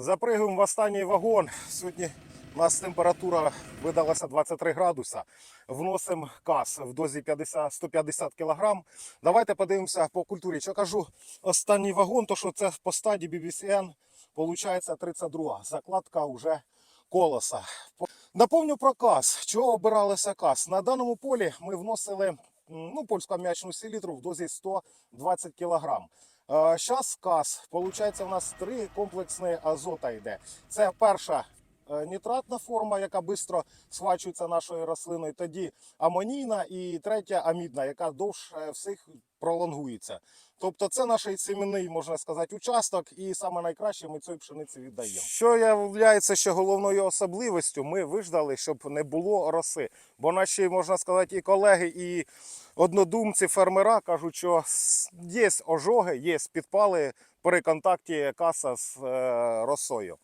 Запригуємо в останній вагон. Сьогодні у нас температура видалася 23 градуса. Вносимо кас в дозі 50, 150 кг. Давайте подивимося по культурі. Що кажу, останній вагон, то що це по стадії BBCN, виходить 32. Закладка вже колоса. Наповню про кас. Чого обиралися кас? На даному полі ми вносили ну, польську ам'ячну селітру в дозі 120 кг. Зараз кас, виходить, у нас три комплексні азота йде. Це перша нітратна форма, яка швидко схвачується нашою рослиною. Тоді амонійна і третя амідна, яка довше всіх пролонгується. Тобто це наш семінний, можна сказати, участок, і саме найкраще ми цієї пшениці віддаємо. Що є ще головною особливістю, ми виждали, щоб не було роси. Бо наші, можна сказати, і колеги, і однодумці, фермера кажуть, що є ожоги, є підпали при контакті каса з е, росою.